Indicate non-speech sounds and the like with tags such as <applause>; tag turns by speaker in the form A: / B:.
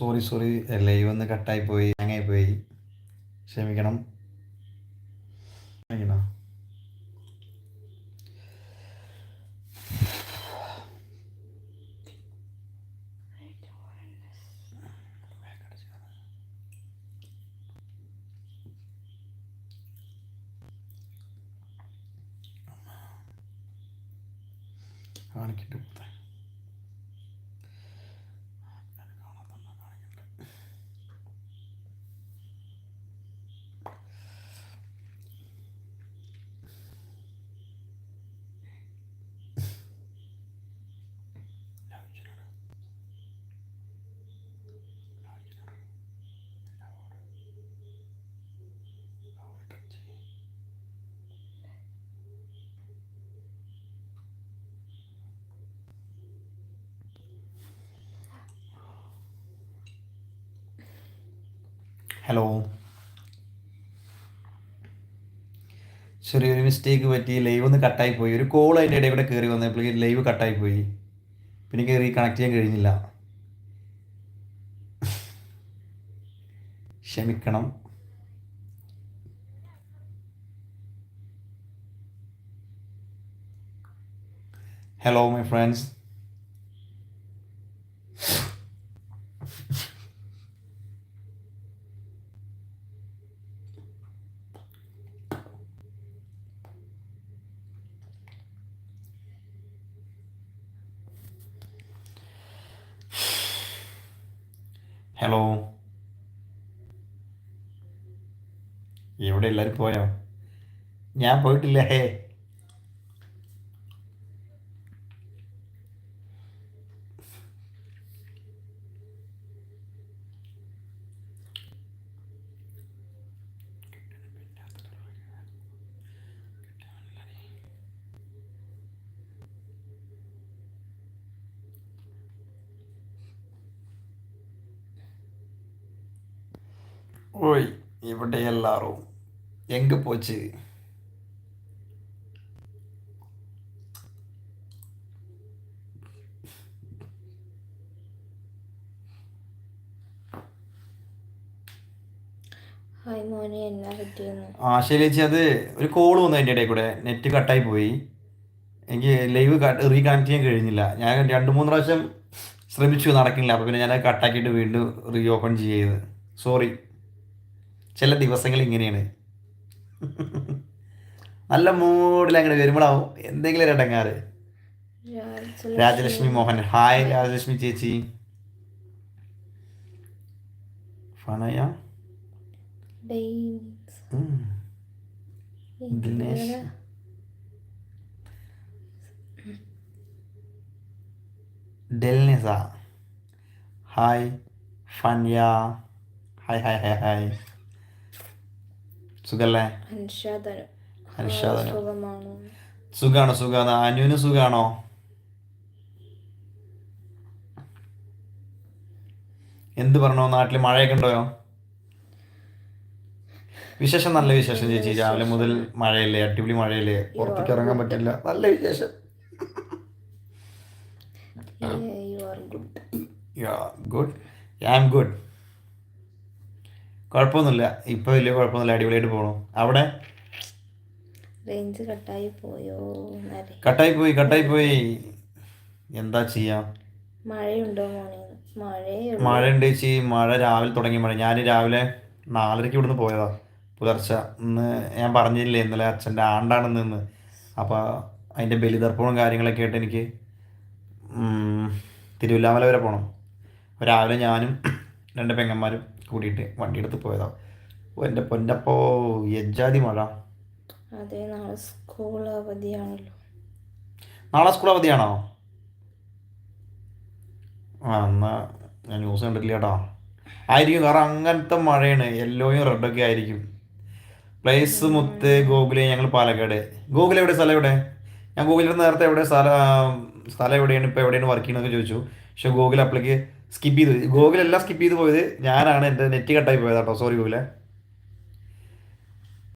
A: Sorry sorry live ഒന്ന് കട്ടായി പോയി ഹാങ്ങായി പോയി. ക്ഷമിക്കണം. ക്ഷമിക്കണം. ഹലോ ചെറിയൊരു മിസ്റ്റേക്ക് പറ്റി ലൈവ് ഒന്ന് കട്ടായി പോയി. ഒരു കോൾ അതിന്റെ ഇടയിൽ കൂടെ കയറി വന്നപ്പോഴേക്കും ലൈവ് കട്ടായി പോയി. പിന്നെ കയറി കണക്ട് ചെയ്യാൻ കഴിഞ്ഞില്ല ക്ഷമിക്കണം. ഹലോ മൈ ഫ്രണ്ട്സ് ഹലോ എവിടെ എല്ലാവരും പോയോ? ഞാൻ പോയിട്ടില്ല ഹേ. ഓയ് ഇവിടെ എല്ലാരും.
B: എന്നാ പറ്റിയെന്ന്?
A: ആ ശരി ചേച്ചി അത് ഒരു കോൾ വന്നു അതിന്റെ ഇടയിൽ കൂടെ. നെറ്റ് കട്ടായി പോയി. എനിക്ക് ലൈവ് റീകണക്ട് ചെയ്യാൻ കഴിഞ്ഞില്ല. ഞാൻ രണ്ട് മൂന്ന് പ്രാവശ്യം ശ്രമിച്ചു നടക്കില്ല. അപ്പോൾ പിന്നെ ഞാൻ കട്ടാക്കിയിട്ട് വീണ്ടും റീ ഓപ്പൺ ചെയ്ത്. സോറി ചില ദിവസങ്ങൾ ഇങ്ങനെയാണ്. <laughs> നല്ല മൂഡിൽ അങ്ങനെ വരുമ്പോഴാവും എന്തെങ്കിലും ഒരു ഇടങ്ങാറ്. രാജലക്ഷ്മി. മോഹൻ. ഹായ് രാജലക്ഷ്മി ചേച്ചി. ഉം. ദിനേശ്. ഡെൽനിസ. ഹായ് ഫൻയ ഹായ് ഹായ് ഹായ് ഹായ് സുഖല്ലേ.
B: സുഖമാണോ?
A: സുഖാണോ? സുഖാണോ? അനുവിന് സുഖാണോ? എന്ത് പറഞ്ഞോ? നാട്ടിൽ മഴയൊക്കെ ഉണ്ടോ? വിശേഷം നല്ല വിശേഷം ചേച്ചി. രാവിലെ മുതൽ മഴയല്ലേ? അടിപൊളി മഴയല്ലേ? പുറത്തേക്ക് ഇറങ്ങാൻ പറ്റില്ല. നല്ല വിശേഷം.
B: ഗുഡ്
A: ഐ ആം ഗുഡ് കുഴപ്പമൊന്നുമില്ല. ഇപ്പൊ വലിയ കുഴപ്പമൊന്നുമില്ല. അടിപൊളിയായിട്ട് പോകണു അവിടെ?
B: റേഞ്ച് കട്ടായി പോയോ
A: കട്ടായി പോയി കട്ടായി പോയി. എന്താ ചെയ്യാം?
B: മഴയുണ്ടോ മോനെ മഴയേ
A: മഴ ഉണ്ട് ചേച്ചി. മഴ രാവിലെ തുടങ്ങി മഴ. ഞാൻ രാവിലെ നാലരയ്ക്ക് ഇവിടുന്ന് പോയതാ പുലർച്ചെ. ഇന്ന് ഞാൻ പറഞ്ഞില്ലേ ഇന്നലെ അച്ഛന്റെ ആണ്ടാണ് നിന്ന് അപ്പോൾ അതിന്റെ ബലിതർപ്പണവും കാര്യങ്ങളൊക്കെ ആയിട്ട് എനിക്ക് തിരുവില്ലാമല വരെ പോകണം രാവിലെ ഞാനും രണ്ട് പെങ്ങന്മാരും കൂടിയിട്ട് വണ്ടി എടുത്ത് പോയതാ എന്റെ പൊന്നപ്പോ യജ്ജാതി മഴ
B: അതെ നാളെ സ്കൂൾ അവധിയാണല്ലോ.
A: നാളെ സ്കൂൾ അവധിയാണോ? ആ എന്നാ ഞാൻ ന്യൂസ് കണ്ടിട്ടില്ല കേട്ടോ. ആയിരിക്കും കാരണം അങ്ങനത്തെ മഴയാണ്. യെല്ലോയും റെഡൊക്കെ ആയിരിക്കും. പ്ലേസ് മുത്ത് ഗോകുൽ ഞങ്ങൾ പാലക്കാട്. ഗോകുൽ എവിടെ? സ്ഥലം എവിടെ? ഞാൻ ഗൂഗിളിൽ നേരത്തെ എവിടെ? സ്ഥലം സ്ഥലം എവിടെയാണ്? ഇപ്പോൾ എവിടെയാണ് വർക്ക് ചെയ്യണമെന്നൊക്കെ ചോദിച്ചു. പക്ഷെ ഗൂഗിൾ അപ്ലേക്ക് സ്കിപ്പ് ചെയ്തു ഗൂഗിൾ എല്ലാം സ്കിപ്പ് ചെയ്ത് പോയത് ഞാനാണ് എന്റെ നെറ്റ് കട്ടായി പോയത് കേട്ടോ സോറി ഗൂഗിളെ